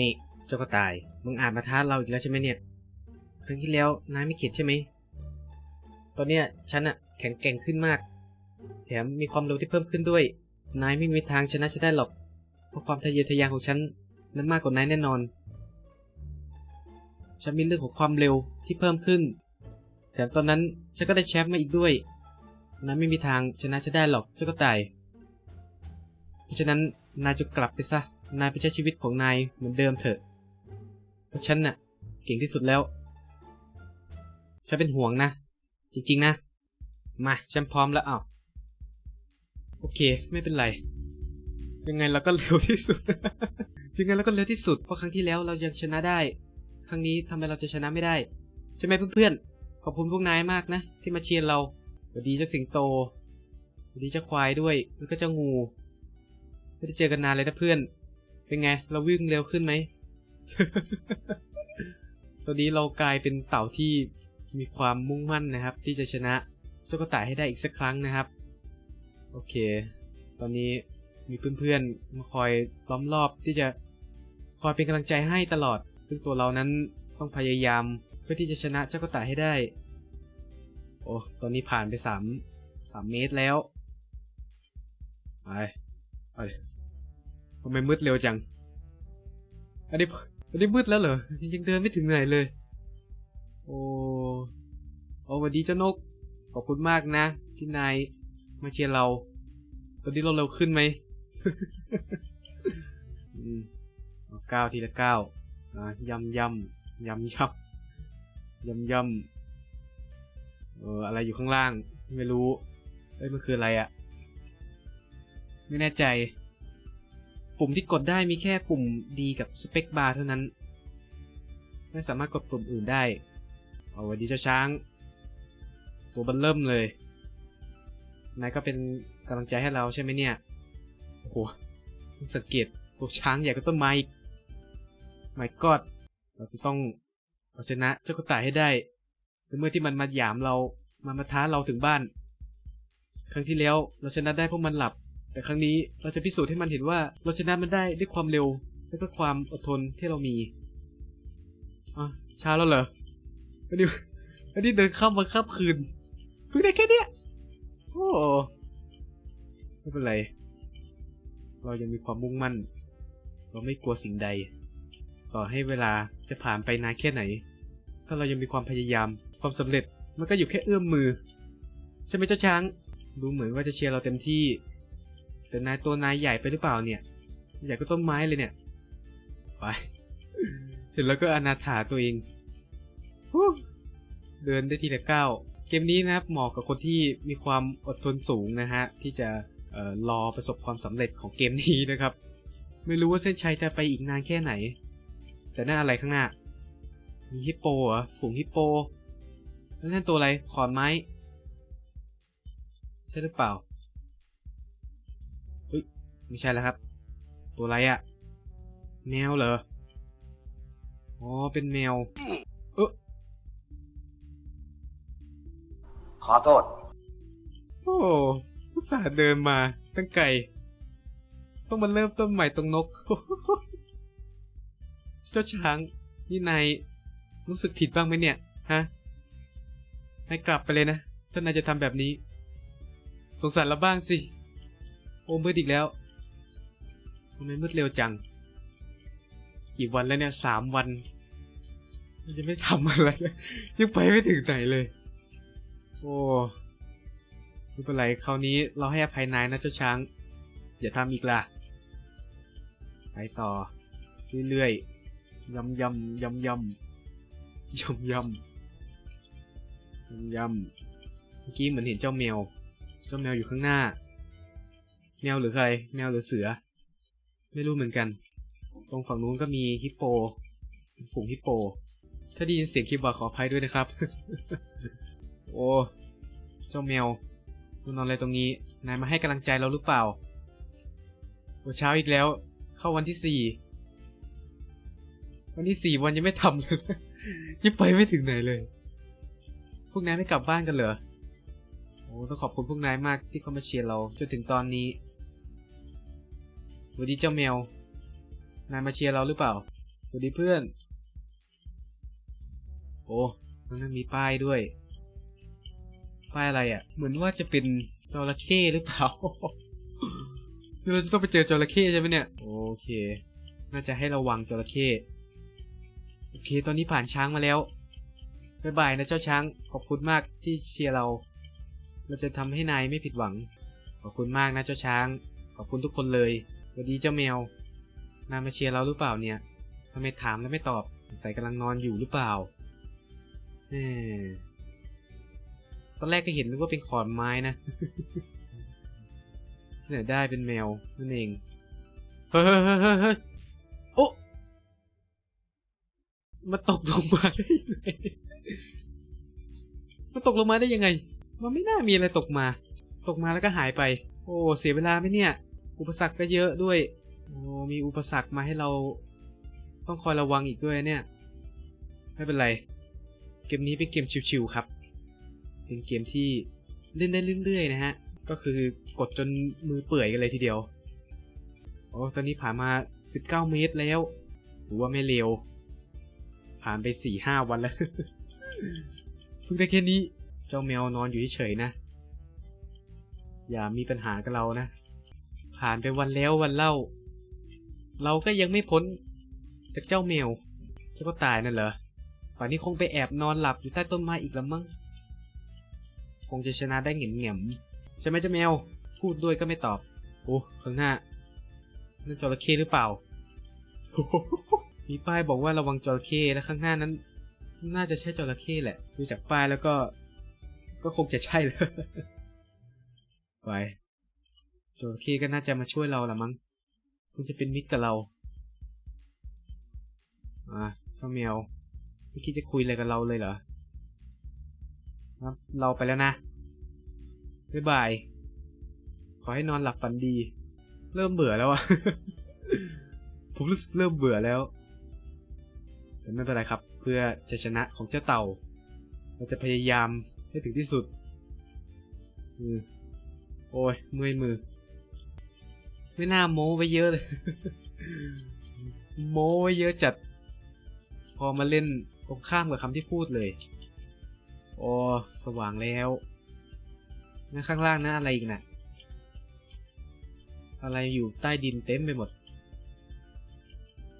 นี่เจ้ากระต่าย มึงอานมาท้าเราอีกแล้วใช่ไหมเนี่ย ครั้งที่แล้วนายไม่เข็ดใช่ไหม ตอนเนี้ยฉันอะแข็งแกร่งขึ้นมาก แถมมีความเร็วที่เพิ่มขึ้นด้วย นายไม่มีทางชนะฉันได้หรอก เพราะความทะเยอทะยานของฉันนั้นมากกว่านายแน่นอน ฉันมีเรื่องของความเร็วที่เพิ่มขึ้น แถมตอนนั้นฉันก็ได้แชมป์มาอีกด้วย นายไม่มีทางชนะฉันได้หรอกเจ้ากระต่าย เพราะฉะนั้นนายจะกลับไปซะ นายไปใช้ชีวิตของนายเหมือนเดิมเถอะเพราะฉันน่ะ เก่งที่สุดแล้ว ฉันเป็นห่วงนะ จริงๆนะ มา ฉันพร้อมแล้วอ้าวโอเค ไม่เป็นไร ยังไงเราก็เร็วที่สุด ยังไงเราก็เร็วที่สุด เพราะครั้งที่แล้วเรายังชนะได้ ครั้งนี้ทำไมเราจะชนะไม่ได้ ใช่ไหมเพื่อนๆ ขอบคุณพวกนายมากนะ ที่มาเชียร์เราสวัสดีเจ้าสิงโตสวัสดีเจ้าควายด้วย แล้วก็เจ้างู ไม่ได้เจอกันนานเลยนะเพื่อน เป็นไง เราวิ่งเร็วขึ้นไหม ตอนนี้เรากลายเป็นเต่าที่มีความมุ่งมั่นนะครับ ที่จะชนะเจ้ากระต่ายให้ได้อีกสักครั้งนะครับ โอเค ตอนนี้มีเพื่อนๆมาคอยล้อมรอบที่จะคอยเป็นกำลังใจให้ตลอด ซึ่งตัวเรานั้นต้องพยายามเพื่อที่จะชนะเจ้ากระต่ายให้ได้ โอ้ ตอนนี้ผ่านไปสามสามเมตรแล้ว ไป ไป ทำไมมืดเร็วจัง อันนี้อันนี้มืดแล้วเหรอ ยังเดินไม่ถึงไหนเลย โอ้โอ้สวัสดีเจ้านก ขอบคุณมากนะ ที่นายมาเชียร์เรา ตอนนี้เราเร็วขึ้นไหมอืมก้าวทีละก้าวอะยำยำยำยำยำยำเอออะไรอยู่ข้างล่าง ไม่รู้ เอ้ย มันคืออะไรอะไม่แน่ใจ ปุ่มที่กดได้มีแค่ปุ่มดีกับสเปคบาร์เท่านั้น ไม่สามารถกดปุ่มอื่นได้ เอาไว้ดีเจ้าช้าง ตัวบันเริ่มเลย นายก็เป็นกำลังใจให้เราใช่ไหมเนี่ย โอ้โหสังเกตตัวช้างใหญ่กว่าต้นไม้อีกไม่กอดเราจะต้องเอาชนะเจ้ากระต่ายให้ได้ในเมื่อที่มันมาหยามเรา มันมาท้าเราถึงบ้าน ครั้งที่แล้วเราชนะได้เพราะมันหลับ แต่ครั้งนี้เราจะพิสูจน์ให้มันเห็นว่าเราชนะมันได้ด้วยความเร็ว และก็ความอดทนที่เรามีอะช้าแล้วเหรออันนี้อันนี้เดินข้ามวันข้ามคืนเพิ่งได้แค่เนี้ยโอ้ไม่เป็นไร เรายังมีความมุ่งมั่น เราไม่กลัวสิ่งใด ต่อให้เวลาจะผ่านไปนานแค่ไหน ถ้าเรายังมีความพยายาม ความสำเร็จมันก็อยู่แค่เอื้อมมือ ใช่ไหมเจ้าช้าง ดูเหมือนว่าจะเชียร์เราเต็มที่ แต่นายตัวนายใหญ่ไปหรือเปล่าเนี่ย ใหญ่ก็ต้นไม้เลยเนี่ย ไป เห็นแล้วก็อนาถาตัวเองฮู้เดินได้ทีละก้าวเกมนี้นะครับเหมาะกับคนที่มีความอดทนสูงนะฮะ ที่จะเอ่อรอประสบความสำเร็จของเกมนี้นะครับ ไม่รู้ว่าเส้นชัยจะไปอีกนานแค่ไหน แต่นั่นอะไรข้างหน้า มีฮิปโปเหรอฝูงฮิปโปแล้วนั่นตัวอะไรขอนไม้ ใช่หรือเปล่าเฮ้ย ไม่ใช่แล้วครับ ตัวอะไรอะแมวเหรอ อ๋อ เป็นแมว เออขอโทษ โอ้อุตส่าห์เดินมา ตั้งไกล ต้องมาเริ่มต้นใหม่ตรงนก เจ้าช้าง นี่นายรู้สึกผิดบ้างไหมเนี่ย ฮะ นายกลับไปเลยนะ ถ้านายจะทำแบบนี้ สงสารเราบ้างสิ โอ้มืดอีกแล้ว มันมืดเร็วจัง กี่วันแล้วเนี่ยสามวันมันจะไม่ทำอะไรยังไปไม่ถึงไหนเลย โอ้ไม่เป็นไรคราวนี้เราให้อภัยนายนะเจ้าช้าง อย่าทำอีกล่ะ ไปต่อ เรื่อยๆยำยำยำยำยำยำยำเมื่อกี้เหมือนเห็นเจ้าแมว เจ้าแมวอยู่ข้างหน้า แมวหรือใคร แมวหรือเสือ ไม่รู้เหมือนกัน ตรงฝั่งนู้นก็มีฮิปโป ฝูงฮิปโป ถ้าได้ยินเสียงคีย์บอร์ดขออภัยด้วยนะครับ โอ้ เจ้าแมวมานอนอะไรตรงนี้ นายมาให้กำลังใจเราหรือเปล่าโอ้เช้าอีกแล้ว เข้าวันที่สี่ วันที่สี่วันยังไม่ทำเลยยังไปไม่ถึงไหนเลย พวกนายไม่กลับบ้านกันเหรอ โอ้ต้องขอบคุณพวกนายมากที่เข้ามาเชียร์เราจนถึงตอนนี้ สวัสดีเจ้าแมว นายมาเชียร์เราหรือเปล่า สวัสดีเพื่อน โอ้มันนั่นมีป้ายด้วย ป้ายอะไรอะ่ะ เหมือนว่าจะเป็นจระเข้หรือเปล่าเราจะต้องไปเจอจระเข้ใช่ไหมเนี่ย โอเค น่าจะให้ระวังจระเข้ โอเค ตอนนี้ผ่านช้างมาแล้วบ๊ายบายนะเจ้าช้าง ขอบคุณมากที่เชียร์เรา เราจะทำให้นายไม่ผิดหวัง ขอบคุณมากนะเจ้าช้าง ขอบคุณทุกคนเลย วัสดีเจ้าแมว นายมาเชียร์เราหรือเปล่าเนี่ยทำไมถามแล้วไม่ตอบสงสัยกำลังนอนอยู่หรือเปล่าเออตอนแรกก็เห็นนึกว่าเป็นขอนไม้นะที่ไหนได้เป็นแมวนั่นเอง เฮ้ยโอ้มันตกลงมาได้ยังไงมันตกลงมาได้ยังไง มันไม่น่ามีอะไรตกมา ตกมาแล้วก็หายไป โอ้ เสียเวลาไหมเนี่ย อุปสรรคก็เยอะด้วย โอ้มีอุปสรรคมาให้เราต้องคอยระวังอีกด้วยเนี่ย ไม่เป็นไร เกมนี้เป็นเกมชิวๆครับ เป็นเกมที่เล่นได้เรื่อยๆนะฮะ ก็คือกดจนมือเปื่อยกันเลยทีเดียว โอ้ตอนนี้ผ่านมา 19 เมตรแล้วถือว่าไม่เร็ว ผ่านไป 4-5 วันแล้ว เพิ่งได้แค่นี้ เจ้าแมวนอนอยู่เฉยๆนะ อย่ามีปัญหากับเรานะ ผ่านไปวันแล้ววันเล่า เราก็ยังไม่พ้น จากเจ้าแมวเจ้าก็ตายนั่นเหรอป่านนี้คงไปแอบนอนหลับอยู่ใต้ต้นไม้อีกแล้วมั้ง คงจะชนะได้เหงียมเงียมใช่ไหมเจ้าแมว พูดด้วยก็ไม่ตอบ โอ้ข้างหน้านั่นจระเข้หรือเปล่า มีป้ายบอกว่าระวังจระเข้และข้างหน้านั้น น่าจะใช่จระเข้แหละ ดูจากป้ายแล้วก็ ก็คงจะใช่เลยไป จระเข้ก็น่าจะมาช่วยเราละมั้งคงจะเป็นมิตรกับเรา อ่าเจ้าแมวไม่คิดจะคุยอะไรกับเราเลยเหรอครับเราไปแล้วนะ บ๊ายบาย ขอให้นอนหลับฝันดี เริ่มเบื่อแล้วอะผมรู้สึกเริ่มเบื่อแล้ว แต่ไม่เป็นไรครับ เพื่อจะชนะของเจ้าเต่า เราจะพยายามให้ถึงที่สุดมือโอ้ยเมื่อยมือ ไม่น่าโม้ไปเยอะเลย โม้ไว้เยอะจัด พอมาเล่นตรงข้ามกับคำที่พูดเลย โอ้สว่างแล้วนั่นข้างล่างนะอะไรอีกนะอะไรอยู่ใต้ดินเต็มไปหมด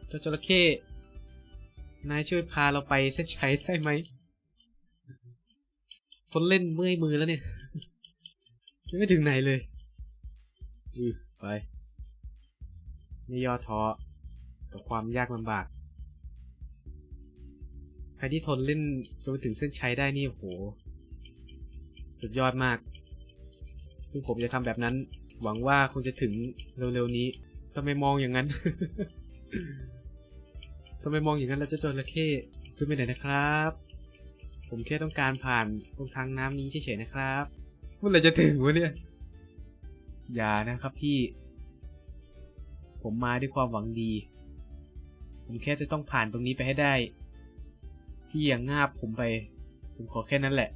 เจ้าจระเข้นายช่วยพาเราไปเส้นชัยได้ไหมคนเล่นเมื่อยมือแล้วเนี่ยยังไม่ถึงไหนเลย อือไป ไม่ย่อท้อกับความยากลำบาก ใครที่ทนเล่นจนไปถึงเส้นชัยได้นี่โอ้โห สุดยอดมาก ซึ่งผมจะทำแบบนั้น หวังว่าคงจะถึงเร็วๆนี้ทำไมมองอย่างนั้นทำไมมองอย่างนั้นแล้วเจะจระเข้ขึ้นไปไหนนะครับ ผมแค่ต้องการผ่านตรงทางน้ำนี้เฉยๆนะครับเมื่อไรจะถึงวะเนี่ย อย่านะครับพี่ ผมมาด้วยความหวังดี ผมแค่จะต้องผ่านตรงนี้ไปให้ได้ พี่อย่างงาบผมไป ผมขอแค่นั้นแหละ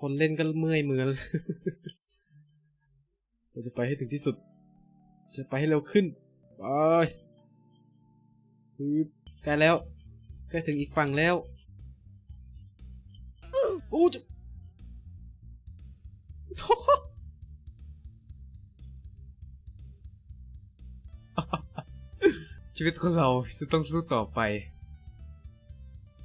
คนเล่นก็เมื่อยมือแล้วเราจะไปให้ถึงที่สุด จะไปให้เร็วขึ้น ไปปึ๊บใกล้แล้วใกล้ถึงอีกฝั่งแล้วโอ้จะโชีวิตของเราจะต้องสู้ต่อไป